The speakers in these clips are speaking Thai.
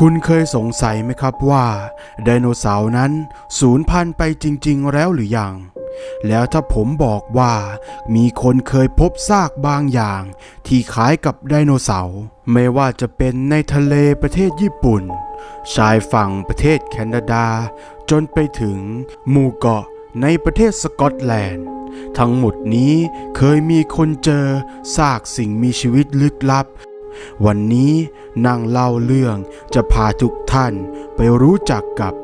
คุณเคยสงสัยไหมครับว่าไดโนเสาร์นั้นสูญพันธุ์ไปจริง ๆ แล้วหรือยัง แล้วถ้าผมบอกว่า มีคนเคยพบซากบางอย่าง ที่คล้ายกับไดโนเสาร์ไม่ว่าจะเป็นในทะเลประเทศญี่ปุ่น ชายฝั่งประเทศแคนาดา จนไปถึงหมู่เกาะในประเทศสกอตแลนด์ ทั้งหมดนี้เคยมีคนเจอซากสิ่งมีชีวิตลึกลับ วันนี้นางเล่าเรื่องจะพาทุกท่านไปรู้จักกับ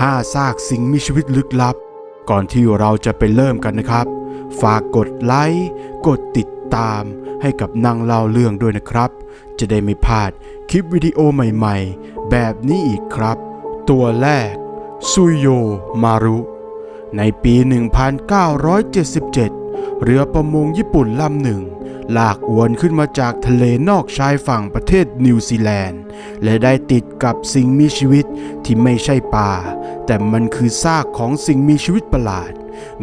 ห้าซากสิ่งมีชีวิตลึกลับ ก่อนที่เราจะไปเริ่มกันนะครับ ฝากกดไลค์กดติดตามให้กับนางเล่าเรื่องด้วยนะครับ จะได้ไม่พลาดคลิปวิดีโอใหม่ๆ แบบนี้อีกครับ ตัวแรกซุยโยมารุ ในปี 1977 เรือประมงญี่ปุ่นลำหนึ่ง ลากอวนขึ้นมาจากทะเลนอกชายฝั่งประเทศนิวซีแลนด์ และได้ติดกับสิ่งมีชีวิตที่ไม่ใช่ปลาแต่มันคือซากของสิ่งมีชีวิตประหลาด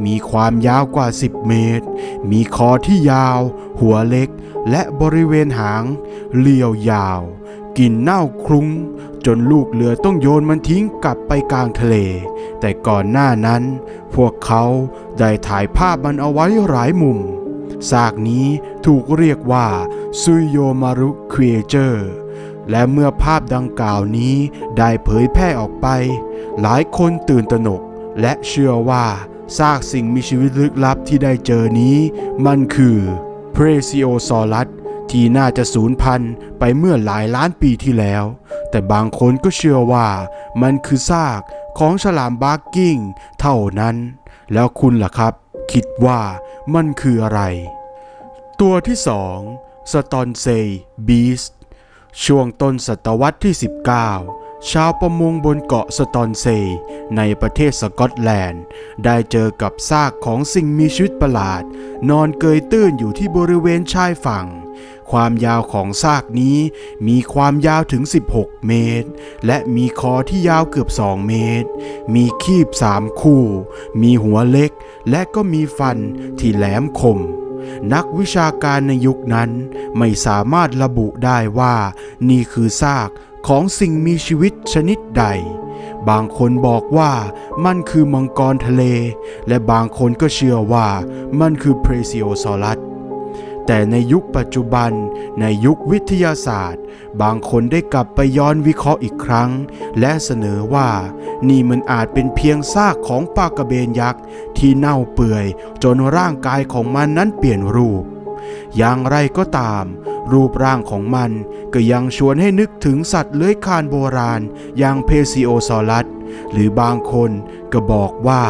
มีความยาวกว่า 10 เมตร มีคอที่ยาว หัวเล็ก และบริเวณหางเรียวยาวกลิ่นเน่าคลุ้ง จนลูกเรือต้องโยนมันทิ้งกลับไปกลางทะเล แต่ก่อนหน้านั้น พวกเขาได้ถ่ายภาพมันเอาไว้หลายมุม ซากนี้ถูกเรียกว่าซุยโยมารุครีเอเจอร์และเมื่อภาพดังกล่าวนี้ได้เผยแพร่ออกไป หลายคนตื่นตระหนก และเชื่อว่าซากสิ่งมีชีวิตลึกลับที่ได้เจอนี้ มันคือเพรซิโอซอรัสที่น่าจะสูญพันธุ์ไปเมื่อหลายล้านปีที่แล้ว แต่บางคนก็เชื่อว่ามันคือซากของฉลามบาร์กิ้งเท่านั้น แล้วคุณล่ะครับ คิดว่า มันคืออะไร ตัวที่สองสตอนเซย์บีสช่วงต้นศตวรรษที่ 19 ชาวประมงบนเกาะสตอนเซย์ในประเทศสกอตแลนด์ ได้เจอกับซากของสิ่งมีชีวิตประหลาด นอนเกยตื้นอยู่ที่บริเวณชายฝั่ง ความยาวของซากนี้มีความยาวถึง 16 เมตร และมีคอที่ยาวเกือบ 2 เมตร มีคีบสามคู่ มีหัวเล็ก และก็มีฟันที่แหลมคมนักวิชาการในยุคนั้นไม่สามารถระบุได้ว่านี่คือซากของสิ่งมีชีวิตชนิดใด บางคนบอกว่ามันคือมังกรทะเล และบางคนก็เชื่อว่ามันคือเพรซิโอซอรัส แต่ในยุคปัจจุบัน ในยุควิทยาศาสตร์ บางคนได้กลับไปย้อนวิเคราะห์อีกครั้ง และเสนอว่า นี่มันอาจเป็นเพียงซากของปลากระเบนยักษ์ ที่เน่าเปื่อย จนร่างกายของมันนั้นเปลี่ยนรูป อย่างไรก็ตาม รูปร่างของมันก็ยังชวนให้นึกถึงสัตว์เลื้อยคลานโบราณ อย่างเพซิโอซอรัสหรือบางคนก็บอกว่า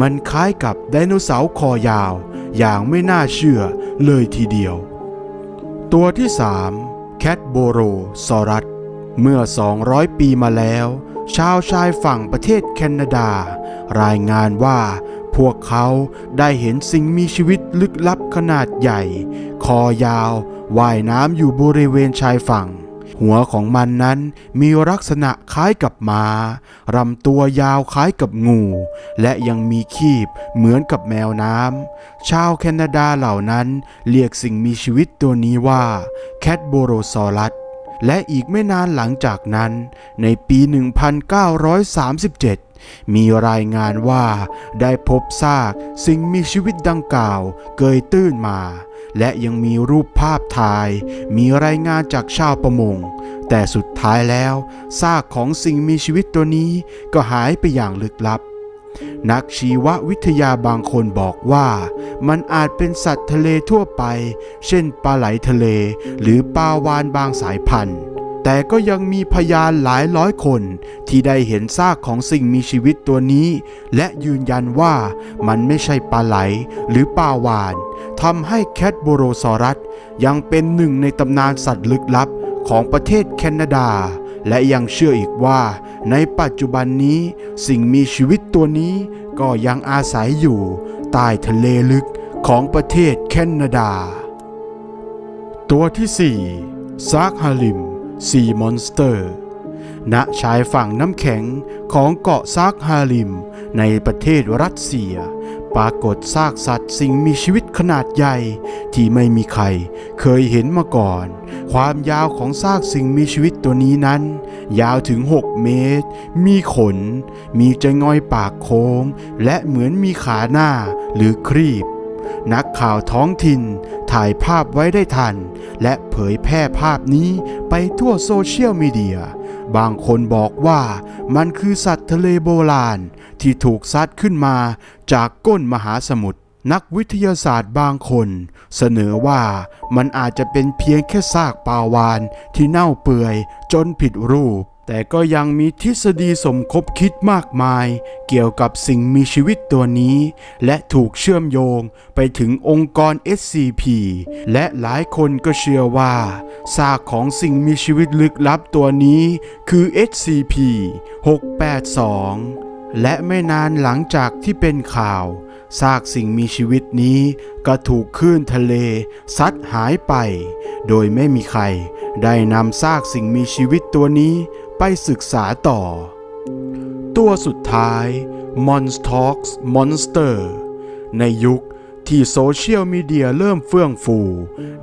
มันคล้ายกับไดโนเสาร์คอยาว อย่างไม่น่าเชื่อ เลยทีเดียว ตัวที่สามแคทโบโรซอรัสเมื่อ 200 ปีมาแล้ว ชาวชายฝั่งประเทศแคนาดา รายงานว่าพวกเขาได้เห็นสิ่งมีชีวิตลึกลับขนาดใหญ่ คอยาว ว่ายน้ำอยู่บริเวณชายฝั่ง หัวของมันนั้นมีลักษณะคล้ายกับม้ารำตัวยาวคล้ายกับงู และยังมีคีบเหมือนกับแมวน้ำ ชาวแคนาดาเหล่านั้นเรียกสิ่งมีชีวิตตัวนี้ว่าแคทโบโรซอรัสและอีกไม่นานหลังจากนั้น ในปี 1937 มีรายงานว่าได้พบซากสิ่งมีชีวิตดังกล่าวเกยตื้นมา และยังมีรูปภาพถ่าย มีรายงานจากชาวประมง แต่สุดท้ายแล้วซากของสิ่งมีชีวิตตัวนี้ก็หายไปอย่างลึกลับ นักชีววิทยาบางคนบอกว่ามันอาจเป็นสัตว์ทะเลทั่วไป เช่นปลาไหลทะเล หรือปลาวานบางสายพันธุ์ แต่ก็ยังมีพยานหลายร้อยคน ที่ได้เห็นซากของสิ่งมีชีวิตตัวนี้ และยืนยันว่ามันไม่ใช่ปลาไหลหรือปลาวานทำให้แคทโบโรซอรัสยังเป็นหนึ่งในตำนานสัตว์ลึกลับของประเทศแคนาดา และยังเชื่ออีกว่า ในปัจจุบันนี้ สิ่งมีชีวิตตัวนี้ก็ยังอาศัยอยู่ ใต้ทะเลลึกของประเทศแคนาดา ตัวที่ 4 ซากฮาลิม ซีมอนสเตอร์ ณ ชายฝั่งน้ำแข็งของเกาะซากฮาลิม ในประเทศรัสเซีย ปรากฏซากสัตว์สิ่งมีชีวิตขนาดใหญ่ ที่ไม่มีใครเคยเห็นมาก่อน ความยาวของซากสิ่งมีชีวิตตัวนี้นั้น ยาวถึง 6 เมตร มีขน มีจงอยปากโค้ง และเหมือนมีขาหน้าหรือครีบ นักข่าวท้องถิ่น ถ่ายภาพไว้ได้ทัน และเผยแพร่ภาพนี้ไปทั่วโซเชียลมีเดีย บางคนบอกว่ามันคือสัตว์ทะเลโบราณ ที่ถูกซัดขึ้นมาจากก้นมหาสมุทรนักวิทยาศาสตร์บางคน เสนอว่ามันอาจจะเป็นเพียงแค่ซากปลาวานที่เน่าเปื่อยจนผิดรูป แต่ก็ยังมีทฤษฎีสมคบคิดมากมาย เกี่ยวกับสิ่งมีชีวิตตัวนี้ และถูกเชื่อมโยงไปถึงองค์กร SCP และหลายคนก็เชื่อว่าซากของสิ่งมีชีวิตลึกลับตัวนี้คือ SCP 682 และไม่นานหลังจากที่เป็นข่าวซากสิ่งมีชีวิตนี้ก็ถูกคลื่นทะเลซัดหายไป โดยไม่มีใครได้นำซากสิ่งมีชีวิตตัวนี้ ไปศึกษาต่อ ตัวสุดท้าย Monstox Monster ในยุคที่โซเชียลมีเดียเริ่มเฟื่องฟู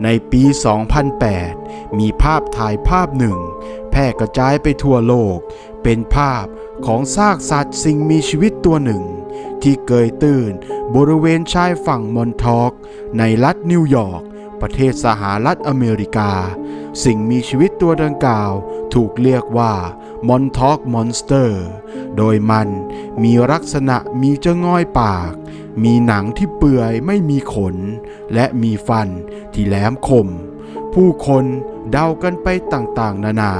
ในปี 2008 มีภาพถ่ายภาพหนึ่ง แพร่กระจายไปทั่วโลก เป็นภาพของซากสัตว์สิ่งมีชีวิตตัวหนึ่ง ที่เกยตื้นบริเวณชายฝั่งมอนทอก ในรัฐนิวยอร์ก ประเทศสหรัฐอเมริกา สิ่งมีชีวิตตัวดังกล่าว ถูกเรียกว่ามอนทอกมอนสเตอร์ โดยมันมีลักษณะมีเจ้าง่อยปาก มีหนังที่เปื่อยไม่มีขน และมีฟันที่แหลมคม ผู้คนเดากันไปต่างๆ นานา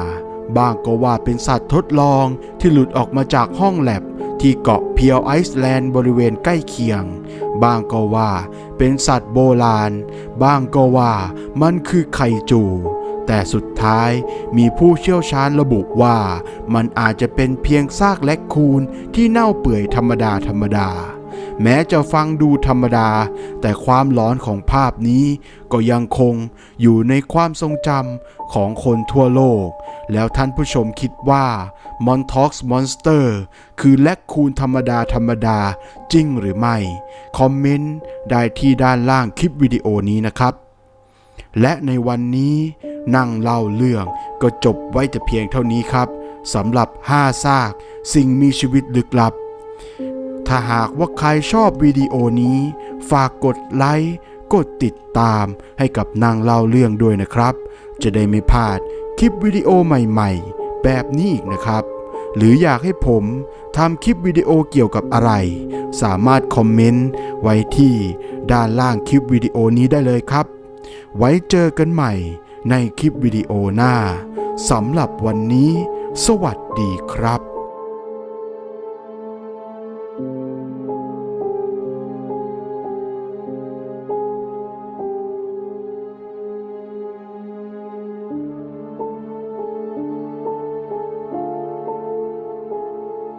บางก็ว่าเป็นสัตว์ทดลองที่หลุดออกมาจากห้องแลบที่เกาะเพียวไอซ์แลนด์บริเวณใกล้เคียง บางก็ว่าเป็นสัตว์โบราณ บางก็ว่ามันคือไคจู แต่สุดท้ายมีผู้เชี่ยวชาญระบุว่ามันอาจจะเป็นเพียงซากแลคคูนที่เน่าเปื่อยธรรมดาธรรมดา แม้จะฟังดูธรรมดา แต่ความหลอนของภาพนี้ ก็ยังคงอยู่ในความทรงจำของคนทั่วโลก แล้วท่านผู้ชมคิดว่า Montox Monster คือแลคคูนธรรมดาธรรมดาจริงหรือไม่ คอมเมนต์ได้ที่ด้านล่างคลิปวิดีโอนี้นะครับ และในวันนี้นั่งเล่าเรื่องก็จบไว้แต่เพียงเท่านี้ครับสำหรับ 5 ซาก สิ่งมีชีวิตลึกลับ ถ้าหากว่าใครชอบวิดีโอนี้ ฝากกดไลค์กดติดตามให้กับนางเล่าเรื่องด้วยนะครับ จะได้ไม่พลาดคลิปวิดีโอใหม่ๆ แบบนี้อีกนะครับ หรืออยากให้ผมทำคลิปวิดีโอเกี่ยวกับอะไร สามารถคอมเมนต์ไว้ที่ด้านล่างคลิปวิดีโอนี้ได้เลยครับ ไว้เจอกันใหม่ในคลิปวิดีโอหน้าสำหรับวันนี้ สวัสดีครับ